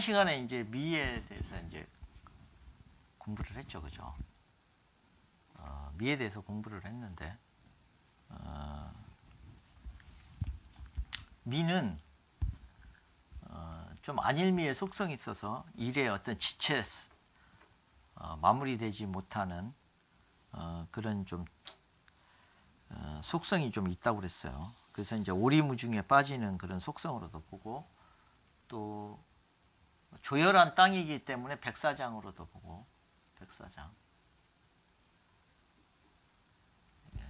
시간에 이제 미에 대해서 이제 공부를 했죠, 그죠? 어, 미에 대해서 공부를 했는데 어, 미는 어, 좀 안일미의 속성이 있어서 일의 어떤 지체 어, 마무리되지 못하는 어, 그런 좀 어, 속성이 좀 있다고 그랬어요. 그래서 이제 오리무중에 빠지는 그런 속성으로도 보고 또 조열한 땅이기 때문에 백사장으로도 보고 백사장. 예.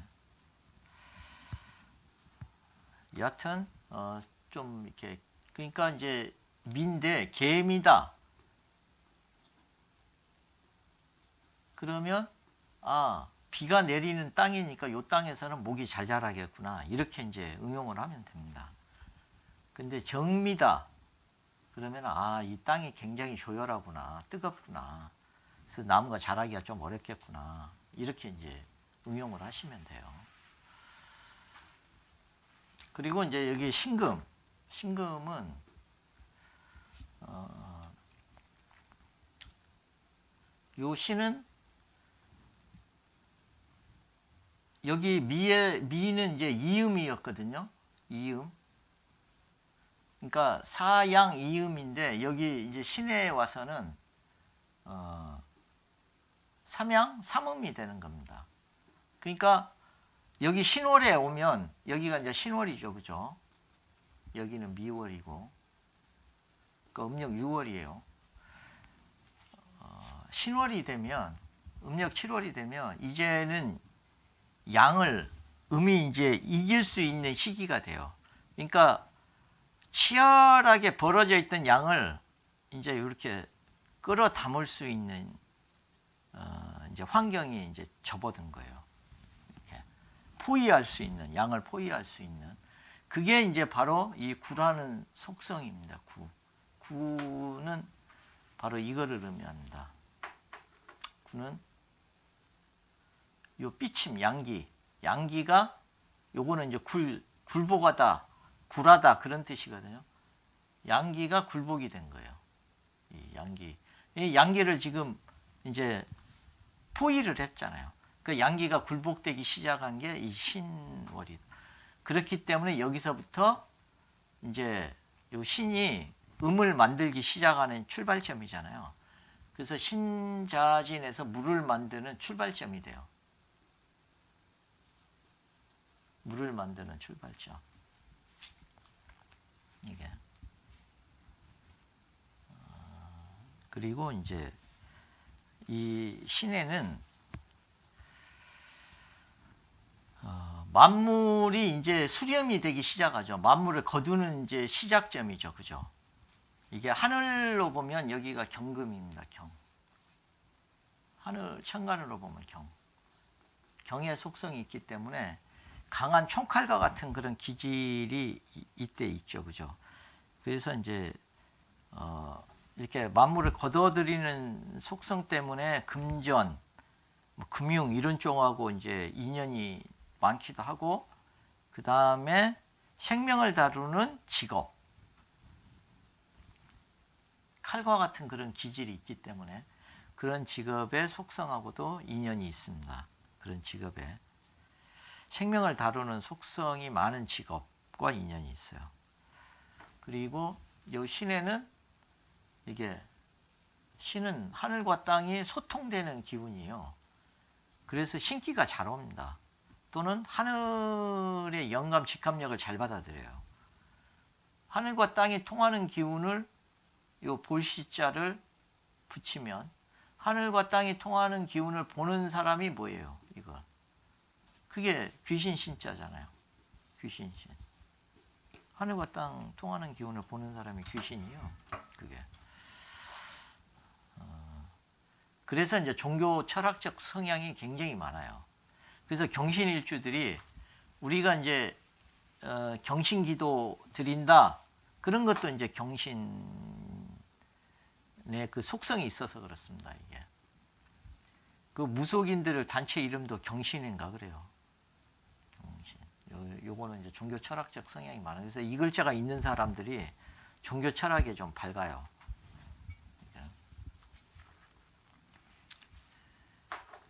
여하튼 어, 좀 이렇게 그러니까 이제 민대 개미다. 그러면 아 비가 내리는 땅이니까 요 땅에서는 목이 잘 자라겠구나 이렇게 이제 응용을 하면 됩니다. 근데 정미다. 그러면 아 이 땅이 굉장히 조열하구나 뜨겁구나. 그래서 나무가 자라기가 좀 어렵겠구나 이렇게 이제 응용을 하시면 돼요. 그리고 이제 여기 신금, 신금은 어, 요 시는 여기 미의 미는 이제 이음이었거든요. 이음. 그러니까 사양 이음인데 여기 이제 신에 와서는 어, 삼양 삼음이 되는 겁니다. 그러니까 여기 신월에 오면 여기가 이제 신월이죠, 그죠? 여기는 미월이고, 그 음력 6월이에요. 어, 신월이 되면 음력 7월이 되면 이제는 양을 음이 이제 이길 수 있는 시기가 돼요. 그러니까 치열하게 벌어져 있던 양을 이제 이렇게 끌어 담을 수 있는 어, 이제 환경이 이제 접어든 거예요. 이렇게 포위할 수 있는 양을 포위할 수 있는 그게 이제 바로 이 구라는 속성입니다. 구 구는 바로 이거를 의미합니다. 구는 요 삐침 양기 양기가 요거는 이제 굴 굴복하다 굴하다 그런 뜻이거든요. 양기가 굴복이 된 거예요. 이 양기 이 양기를 지금 이제 포위를 했잖아요. 그 양기가 굴복되기 시작한 게 이 신월이. 그렇기 때문에 여기서부터 이제 요 신이 음을 만들기 시작하는 출발점이잖아요. 그래서 신자진에서 물을 만드는 출발점이 돼요. 물을 만드는 출발점. 이게. 어, 그리고 이제 이 신에는 어, 만물이 이제 수렴이 되기 시작하죠. 만물을 거두는 이제 시작점이죠. 그죠? 이게 하늘로 보면 여기가 경금입니다. 경. 하늘 천간으로 보면 경. 경의 속성이 있기 때문에 강한 총칼과 같은 그런 기질이 이때 있죠. 그죠? 그래서 이제 어, 이렇게 만물을 거둬들이는 속성 때문에 금전, 뭐 금융 이런 쪽하고 이제 인연이 많기도 하고 그 다음에 생명을 다루는 직업 칼과 같은 그런 기질이 있기 때문에 그런 직업의 속성하고도 인연이 있습니다. 그런 직업에 생명을 다루는 속성이 많은 직업과 인연이 있어요. 그리고 이 신에는 이게 신은 하늘과 땅이 소통되는 기운이에요. 그래서 신기가 잘 옵니다. 또는 하늘의 영감 직합력을 잘 받아들여요. 하늘과 땅이 통하는 기운을 요 볼시자를 붙이면 하늘과 땅이 통하는 기운을 보는 사람이 뭐예요? 그게 귀신 신자잖아요. 귀신 신. 하늘과 땅 통하는 기운을 보는 사람이 귀신이요. 그게. 어, 그래서 이제 종교 철학적 성향이 굉장히 많아요. 그래서 경신일주들이 우리가 이제 어, 경신기도 드린다 그런 것도 이제 경신의 그 속성이 있어서 그렇습니다. 이게 그 무속인들을 단체 이름도 경신인가 그래요. 요, 거는 이제 종교 철학적 성향이 많아요. 그래서 이 글자가 있는 사람들이 종교 철학에 좀 밝아요.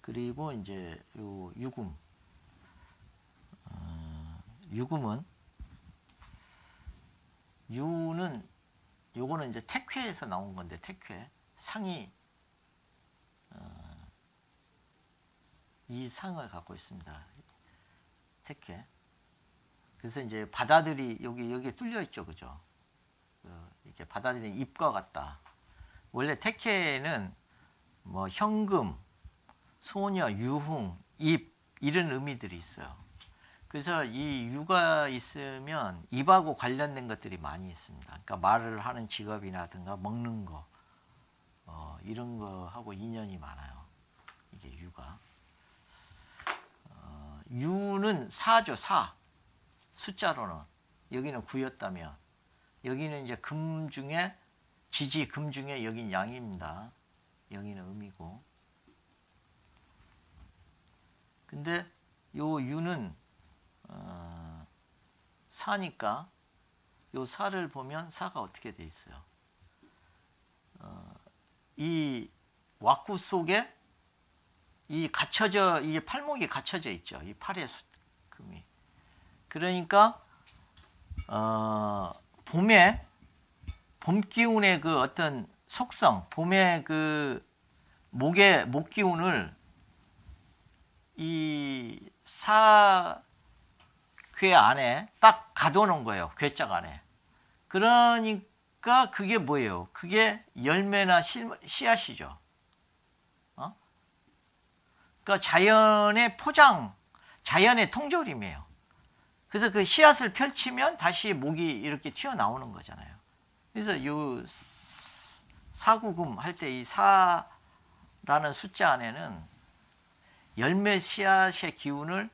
그리고 이제 요 유금. 어, 유금은 유는 요거는 이제 택회에서 나온 건데 택회 상이 어, 이 상을 갖고 있습니다. 택회 그래서 이제 바다들이 여기 여기 뚫려 있죠, 그죠? 그 이렇게 바다들이 입과 같다. 원래 택회는 뭐 현금, 소녀, 유흥, 입 이런 의미들이 있어요. 그래서 이 유가 있으면 입하고 관련된 것들이 많이 있습니다. 그러니까 말을 하는 직업이라든가 먹는 거 어, 이런 거하고 인연이 많아요. 이게 유가. 어, 유는 사죠, 사. 숫자로는 여기는 구였다면 여기는 이제 금 중에 지지 금 중에 여긴 양입니다. 여기는 음이고. 근데 요 유는 어, 사니까 요 사를 보면 사가 어떻게 돼 있어요? 어, 이 왁구 속에 이 갇혀져 이 팔목이 갇혀져 있죠. 이 팔의 수, 금이. 그러니까 어, 봄에 봄 기운의 그 어떤 속성, 봄의 그 목의 목 기운을 이 사괴 안에 딱 가둬놓은 거예요. 괴짝 안에. 그러니까 그게 뭐예요? 그게 열매나 씨앗이죠. 어? 그러니까 자연의 포장, 자연의 통조림이에요. 그래서 그 씨앗을 펼치면 다시 목이 이렇게 튀어나오는 거잖아요. 그래서 요 사구금 할 때 이 사라는 숫자 안에는 열매 씨앗의 기운을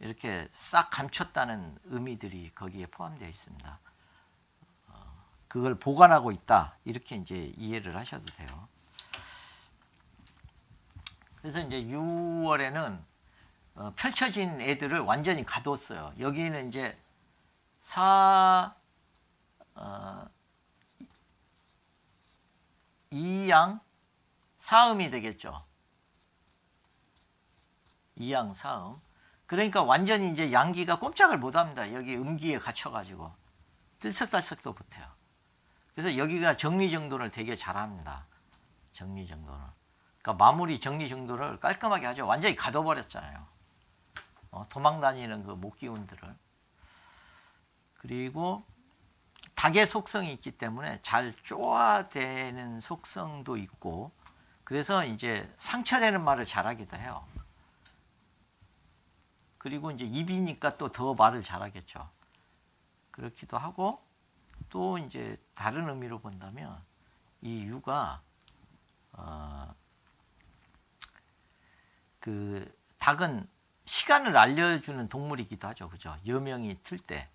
이렇게 싹 감췄다는 의미들이 거기에 포함되어 있습니다. 어, 그걸 보관하고 있다. 이렇게 이제 이해를 하셔도 돼요. 그래서 이제 6월에는 어, 펼쳐진 애들을 완전히 가뒀어요. 여기는 이제 사, 어, 이양, 사음이 되겠죠. 이양, 사음. 그러니까 완전히 이제 양기가 꼼짝을 못 합니다. 여기 음기에 갇혀가지고. 들썩달썩도 못해요. 그래서 여기가 정리정돈을 되게 잘합니다. 정리정돈을. 그러니까 마무리 정리정돈을 깔끔하게 하죠. 완전히 가둬버렸잖아요. 어, 도망 다니는 그 목기운들을 그리고 닭의 속성이 있기 때문에 잘 쪼아대는 속성도 있고 그래서 이제 상처되는 말을 잘하기도 해요. 그리고 이제 입이니까 또 더 말을 잘하겠죠. 그렇기도 하고 또 이제 다른 의미로 본다면 이 유가 어, 그 닭은 시간을 알려주는 동물이기도 하죠. 그죠? 여명이 틀 때.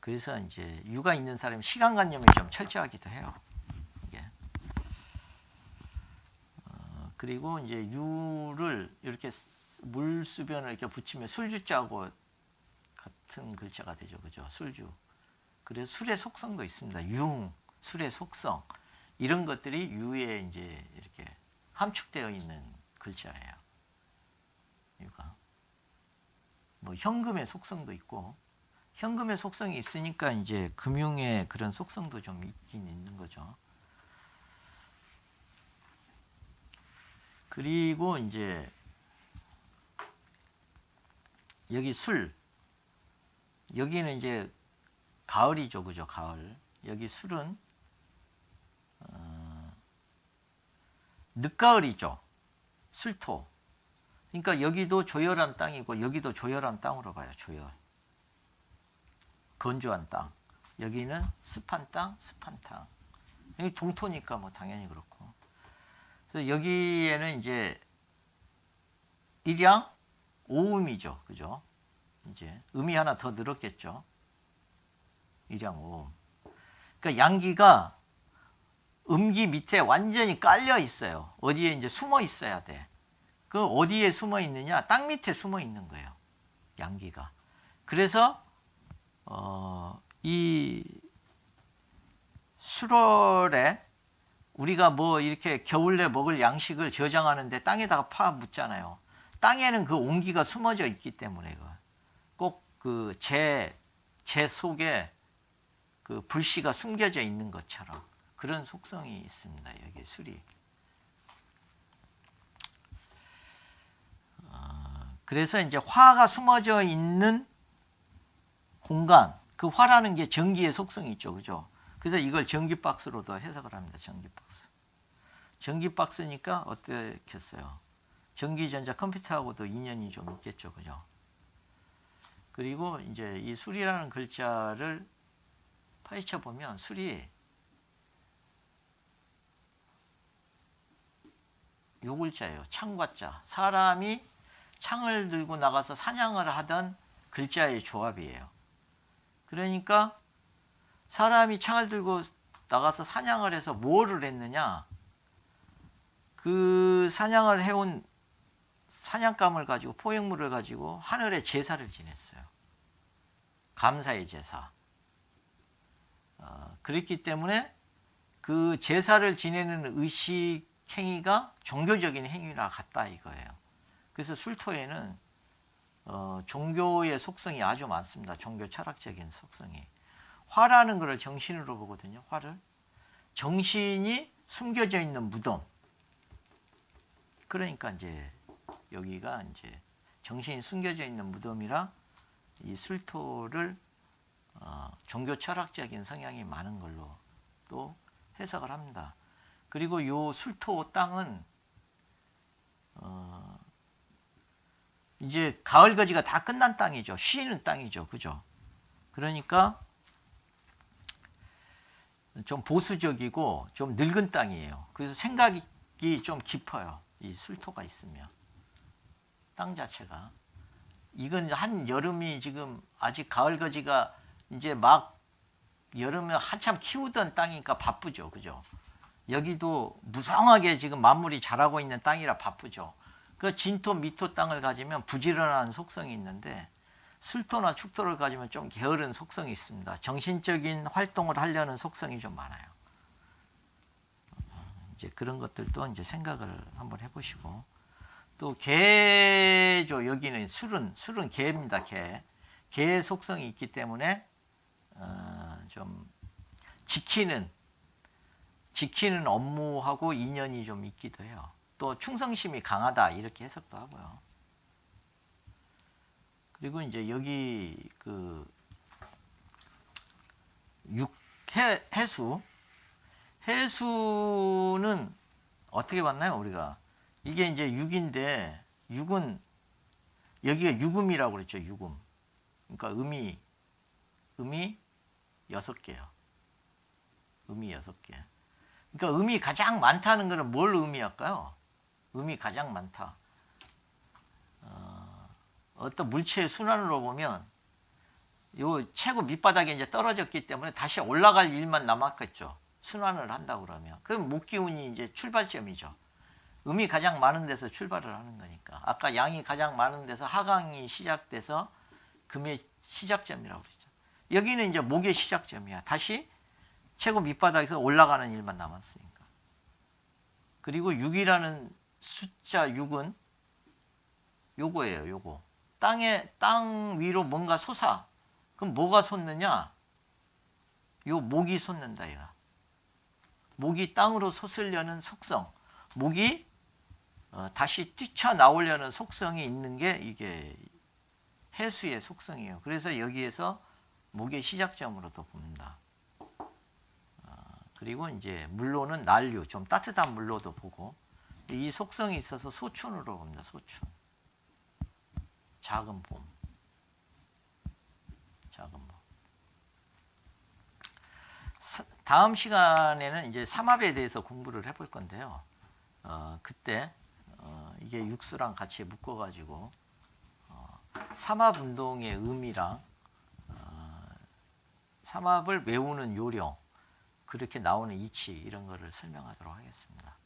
그래서 이제 유가 있는 사람이 시간관념이 좀 철저하기도 해요. 이게. 어, 그리고 이제 유를 이렇게 물수변을 이렇게 붙이면 술주자하고 같은 글자가 되죠. 그죠? 술주. 그래서 술의 속성도 있습니다. 융, 술의 속성. 이런 것들이 유에 이제 이렇게 함축되어 있는 글자예요. 유가. 뭐 현금의 속성도 있고 현금의 속성이 있으니까 이제 금융의 그런 속성도 좀 있긴 있는 거죠. 그리고 이제 여기 술 여기는 이제 가을이죠, 그죠? 가을. 여기 술은 어, 늦가을이죠. 술토. 그러니까 여기도 조열한 땅이고 여기도 조열한 땅으로 봐요. 조열. 건조한 땅. 여기는 습한 땅, 습한 땅. 여기 동토니까 뭐 당연히 그렇고. 그래서 여기에는 이제 일양 오음이죠. 그죠? 이제 음이 하나 더 늘었겠죠. 일양 오음. 그러니까 양기가 음기 밑에 완전히 깔려 있어요. 어디에 이제 숨어 있어야 돼. 그 어디에 숨어 있느냐? 땅 밑에 숨어 있는 거예요. 양기가. 그래서 어, 이 수월에 우리가 뭐 이렇게 겨울에 먹을 양식을 저장하는데 땅에다가 파 묻잖아요. 땅에는 그 온기가 숨어져 있기 때문에 꼭그 재, 재 속에 그 불씨가 숨겨져 있는 것처럼 그런 속성이 있습니다. 여기 술이. 그래서 이제 화가 숨어져 있는 공간, 그 화라는 게 전기의 속성이 있죠. 그죠? 그래서 이걸 전기 박스로도 해석을 합니다. 전기 박스. 전기 박스니까 어떻겠어요? 전기전자 컴퓨터하고도 인연이 좀 있겠죠. 그죠? 그리고 이제 이 술이라는 글자를 파헤쳐 보면 술이 요 글자예요. 창과자. 사람이 창을 들고 나가서 사냥을 하던 글자의 조합이에요. 그러니까 사람이 창을 들고 나가서 사냥을 해서 뭐를 했느냐? 그 사냥을 해온 사냥감을 가지고 포획물을 가지고 하늘에 제사를 지냈어요. 감사의 제사. 어, 그랬기 때문에 그 제사를 지내는 의식 행위가 종교적인 행위라 같다 이거예요. 그래서 술토에는 어, 종교의 속성이 아주 많습니다. 종교 철학적인 속성이. 화라는 것을 정신으로 보거든요. 화를. 정신이 숨겨져 있는 무덤. 그러니까 이제 여기가 이제 정신이 숨겨져 있는 무덤이라 이 술토를 어, 종교 철학적인 성향이 많은 걸로 또 해석을 합니다. 그리고 요 술토 땅은 어, 이제 가을 거지가 다 끝난 땅이죠. 쉬는 땅이죠. 그죠? 그러니까 좀 보수적이고 좀 늙은 땅이에요. 그래서 생각이 좀 깊어요. 이 술토가 있으면. 땅 자체가. 이건 한 여름이 지금 아직 가을 거지가 이제 막 여름에 한참 키우던 땅이니까 바쁘죠. 그죠? 여기도 무성하게 지금 만물이 자라고 있는 땅이라 바쁘죠. 그 진토, 미토 땅을 가지면 부지런한 속성이 있는데 술토나 축토를 가지면 좀 게으른 속성이 있습니다. 정신적인 활동을 하려는 속성이 좀 많아요. 이제 그런 것들도 이제 생각을 한번 해보시고 또 개죠. 여기는 술은 술은 개입니다. 개. 개의 속성이 있기 때문에 어, 좀 지키는 지키는 업무하고 인연이 좀 있기도 해요. 또 충성심이 강하다 이렇게 해석도 하고요. 그리고 이제 여기 그 육, 해, 해수. 해수는 어떻게 봤나요 우리가? 이게 이제 6인데 6은 여기가 유금이라고 그랬죠 유금 그러니까 음이 음이 6개요. 음이 6개. 그러니까 음이 가장 많다는 것은 뭘 의미할까요? 음이 가장 많다. 어, 어떤 물체의 순환으로 보면 요 최고 밑바닥에 이제 떨어졌기 때문에 다시 올라갈 일만 남았겠죠. 순환을 한다 그러면. 그럼 목기운이 이제 출발점이죠. 음이 가장 많은 데서 출발을 하는 거니까. 아까 양이 가장 많은 데서 하강이 시작돼서 금의 시작점이라고 그랬죠. 여기는 이제 목의 시작점이야. 다시 최고 밑바닥에서 올라가는 일만 남았으니까. 그리고 6이라는 숫자 6은 요거예요, 요거. 땅에, 땅 위로 뭔가 솟아. 그럼 뭐가 솟느냐? 요 목이 솟는다, 얘가. 목이 땅으로 솟으려는 속성. 목이 어, 다시 뛰쳐나오려는 속성이 있는 게 이게 해수의 속성이에요. 그래서 여기에서 목의 시작점으로도 봅니다. 그리고 이제 물로는 난류, 좀 따뜻한 물로도 보고 이 속성이 있어서 소춘으로 봅니다. 소춘. 작은 봄. 작은 봄. 다음 시간에는 이제 삼합에 대해서 공부를 해볼 건데요. 어, 그때 어, 이게 육수랑 같이 묶어가지고 어, 삼합 운동의 의미랑 어, 삼합을 외우는 요령 그렇게 나오는 이치 이런 거를 설명하도록 하겠습니다.